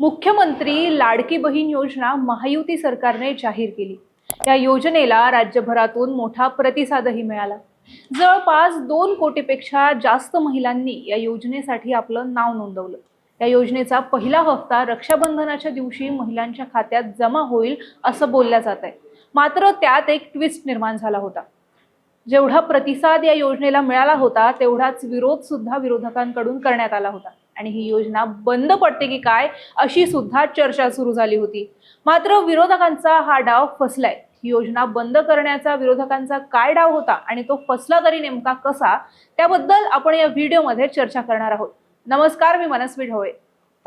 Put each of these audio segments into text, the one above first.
मुख्यमंत्री लाडकी बहीण योजना महायुती सरकारने जाहीर केली. या योजनेला राज्यभरातून मोठा प्रतिसादही मिळाला. जवळपास दोन कोटीपेक्षा जास्त महिलांनी या योजनेसाठी आपलं नाव नोंदवलं. या योजनेचा पहिला हप्ता रक्षाबंधनाच्या दिवशी महिलांच्या खात्यात जमा होईल असं बोलल्या जात आहे. मात्र त्यात एक ट्विस्ट निर्माण झाला होता. जेवढा प्रतिसाद या योजनेला मिळाला होता तेवढाच विरोध सुद्धा विरोधकांकडून करण्यात आला होता. आणि ही योजना बंद पडते की काय अशी सुद्धा चर्चा सुरू झाली होती. मात्र विरोधकांचा हा डाव फसलाय. ही योजना बंद करण्याचा विरोधकांचा काय डाव होता आणि तो फसला तरी नेमका कसा त्याबद्दल आपण या व्हिडिओमध्ये चर्चा करणार आहोत. नमस्कार मी मनस्वी ढवळे.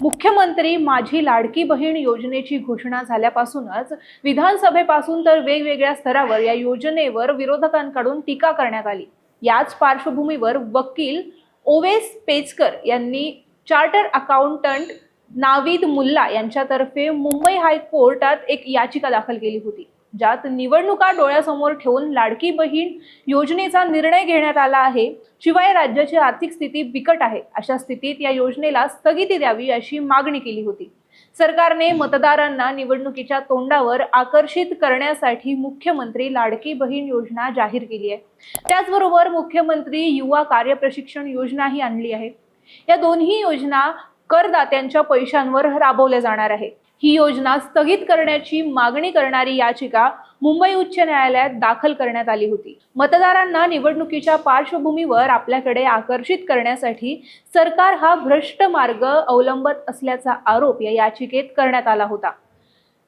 मुख्यमंत्री माझी लाडकी बहीण योजनेची घोषणा झाल्यापासूनच विधानसभेपासून तर वेगवेगळ्या स्तरावर या योजनेवर विरोधकांकडून टीका करण्यात आली. याच पार्श्वभूमीवर वकील ओवेस पेचकर यांनी चार्टर अकाउंटंट नावीद मुल्ला यांच्यातर्फे मुंबई हायकोर्टात एक याचिका दाखल केली होती ज्यात निवडणुका डोळ्यासमोर ठेवून लाडकी बहीण योजनेचा निर्णय घेण्यात आला आहे शिवाय राज्याची आर्थिक स्थिती बिकट आहे अशा स्थितीत या योजनेला स्थगिती द्यावी अशी मागणी केली होती. सरकारने मतदारांना निवडणुकीच्या तोंडावर आकर्षित करण्यासाठी मुख्यमंत्री लाडकी बहीण योजना जाहीर केली आहे. त्याचबरोबर मुख्यमंत्री युवा कार्यप्रशिक्षण योजनाही आणली आहे. या दोन्ही योजना करदात्यांच्या पैशांवर राबवल्या जाणार आहेत. ही योजना स्थगित करण्याची मागणी करणारी याचिका मुंबई उच्च न्यायालयात दाखल करण्यात आली होती. मतदारांना निवडणुकीच्या पार्श्वभूमीवर आपल्याकडे आकर्षित करण्यासाठी सरकार हा भ्रष्ट मार्ग अवलंबत असल्याचा आरोप या याचिकेत करण्यात आला होता.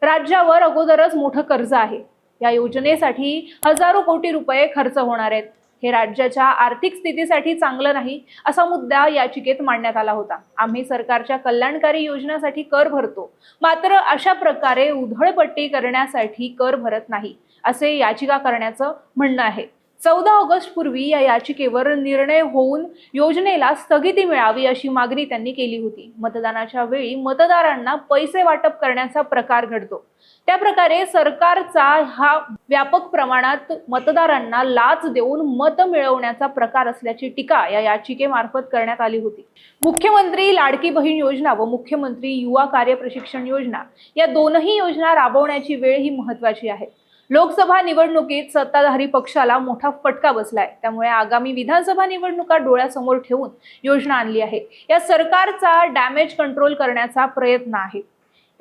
राज्यावर अगोदरच मोठं कर्ज आहे. या योजनेसाठी हजारो कोटी रुपये खर्च होणार आहेत. हे राज्याच्या आर्थिक स्थितीसाठी चांगलं नाही असा मुद्दा याचिकेत मांडण्यात आला होता. आम्ही सरकारच्या कल्याणकारी योजनासाठी कर भरतो. मात्र अशा प्रकारे उधळपट्टी करण्यासाठी कर भरत नाही असे याचिका करण्याचं म्हणणं आहे. चौदा ऑगस्ट पूर्वी या याचिकेवर निर्णय होऊन योजनेला स्थगिती मिळावी अशी मागणी त्यांनी केली होती. मतदानाच्या वेळी मतदारांना पैसे वाटप करण्याचा प्रकार घडतो. त्या प्रकारे सरकारचा हा व्यापक प्रमाणात मतदारांना लाच देऊन मत मिळवण्याचा प्रकार असल्याची टीका या याचिकेमार्फत करण्यात आली होती. मुख्यमंत्री लाडकी बहीण योजना व मुख्यमंत्री युवा कार्य प्रशिक्षण योजना या दोनही योजना राबवण्याची वेळ ही महत्वाची आहे. लोकसभा निवडणुकीत सत्ताधारी पक्षाला मोठा फटका बसलाय. त्यामुळे आगामी विधानसभा निवडणुका डोळ्यासमोर ठेवून योजना आणली आहे. या सरकारचा डॅमेज कंट्रोल करण्याचा प्रयत्न आहे.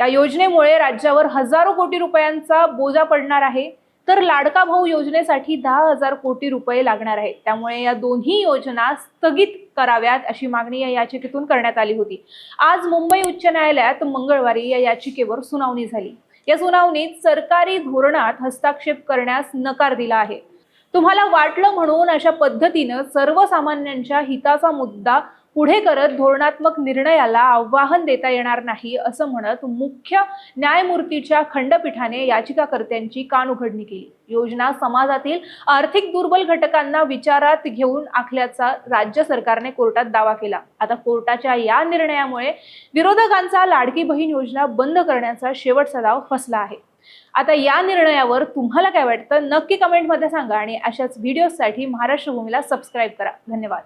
या योजनेमुळे राज्यावर हजारो कोटी रुपयांचा बोजा पडणार आहे. तर लाडका भाऊ योजनेसाठी दहा हजार कोटी रुपये लागणार आहेत. त्यामुळे या दोन्ही योजना स्थगित कराव्यात अशी मागणी या याचिकेतून करण्यात आली होती. आज मुंबई उच्च न्यायालयात मंगळवारी या याचिकेवर सुनावणी झाली. या सुनावणीत सरकारी धोरणात हस्तक्षेप करण्यास नकार दिला आहे. तुम्हाला वाटलं म्हणून अशा पद्धतीनं सर्वसामान्यांच्या हिताचा मुद्दा पुढे करत धोरणात्मक निर्णयाला आव्हान देता येणार नाही असं म्हणत मुख्य न्यायमूर्तीच्या खंडपीठाने याचिकाकर्त्यांची कानउघडणी केली. योजना समाजातील आर्थिक दुर्बल घटकांना विचारात घेऊन आखल्याचा राज्य सरकारने कोर्टात दावा केला. आता कोर्टाच्या या निर्णयामुळे विरोधकांचा लाडकी बहीण योजना बंद करण्याचा शेवटचा दाव फसला आहे. आता या निर्णयावर तुम्हाला काय वाटतं? नक्की कमेंटमध्ये सांगा आणि अशाच व्हिडिओसाठी महाराष्ट्र भूमीला सबस्क्राईब करा. धन्यवाद.